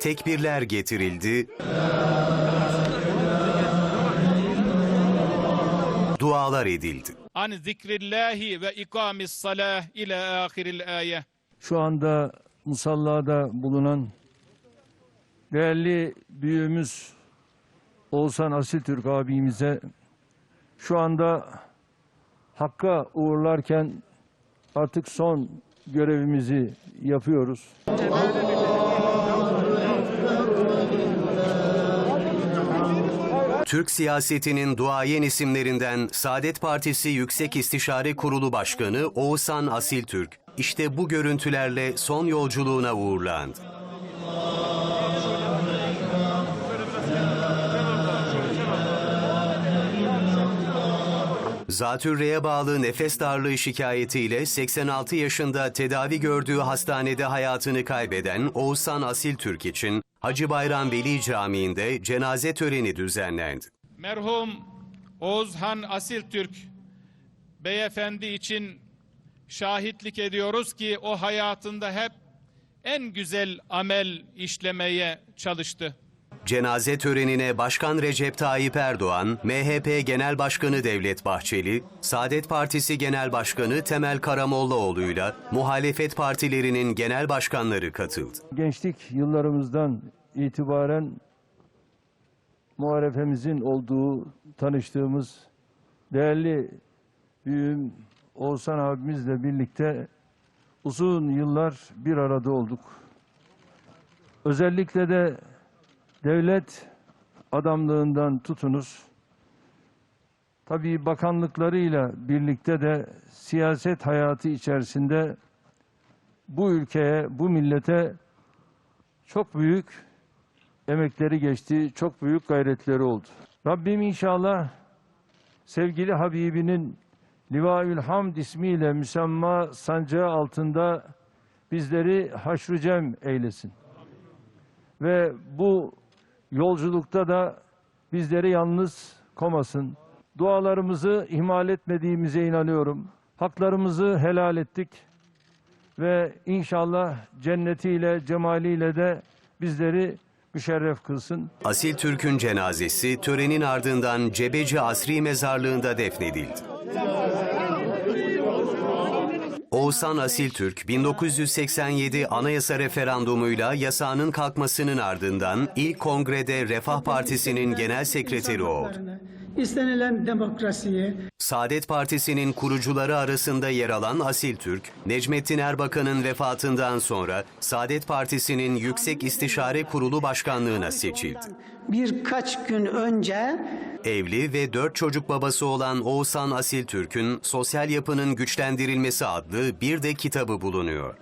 tekbirler getirildi, dualar edildi. an zikrillahi ve ikamis salah ila ahiril ayet. Şu anda musallada bulunan değerli büyüğümüz Oğuzhan Asiltürk abimize şu anda Hakk'a uğurlarken artık son görevimizi yapıyoruz. Türk siyasetinin duayen isimlerinden Saadet Partisi Yüksek İstişare Kurulu Başkanı Oğuzhan Asiltürk, işte bu görüntülerle son yolculuğuna uğurlandı. Zatürre'ye bağlı nefes darlığı şikayetiyle 86 yaşında tedavi gördüğü hastanede hayatını kaybeden Oğuzhan Asiltürk için Hacı Bayram Veli Camii'nde cenaze töreni düzenlendi. Merhum Oğuzhan Asiltürk beyefendi için şahitlik ediyoruz ki o hayatında hep en güzel amel işlemeye çalıştı. Cenaze törenine Başkan Recep Tayyip Erdoğan, MHP Genel Başkanı Devlet Bahçeli, Saadet Partisi Genel Başkanı Temel Karamollaoğlu'yla muhalefet partilerinin genel başkanları katıldı. Gençlik yıllarımızdan itibaren muharefemizin olduğu, tanıştığımız değerli büyüğüm Oğuzhan abimizle birlikte uzun yıllar bir arada olduk. Özellikle de devlet adamlığından tutunuz, tabii bakanlıklarıyla birlikte de siyaset hayatı içerisinde bu ülkeye, bu millete çok büyük emekleri geçti, çok büyük gayretleri oldu. Rabbim inşallah sevgili Habibinin Livaül Hamd ismiyle müsemma sancağı altında bizleri haşru cem eylesin. Ve bu yolculukta da bizleri yalnız komasın. Dualarımızı ihmal etmediğimize inanıyorum. Haklarımızı helal ettik ve inşallah cennetiyle, cemaliyle de bizleri müşerref kılsın. Asil Türk'ün cenazesi törenin ardından Cebeci Asri Mezarlığı'nda defnedildi. Oğuzhan Asil Türk, 1987 anayasa referandumuyla yasağının kalkmasının ardından ilk kongrede Refah Partisi'nin genel sekreteri oldu. İstenilen demokrasiye, Saadet Partisi'nin kurucuları arasında yer alan Asil Türk, Necmettin Erbakan'ın vefatından sonra Saadet Partisi'nin Yüksek İstişare Kurulu Başkanlığına seçildi. birkaç gün önce Evli ve dört çocuk babası olan Oğuzhan Asil Türk'ün Sosyal Yapının Güçlendirilmesi adlı bir de kitabı bulunuyor.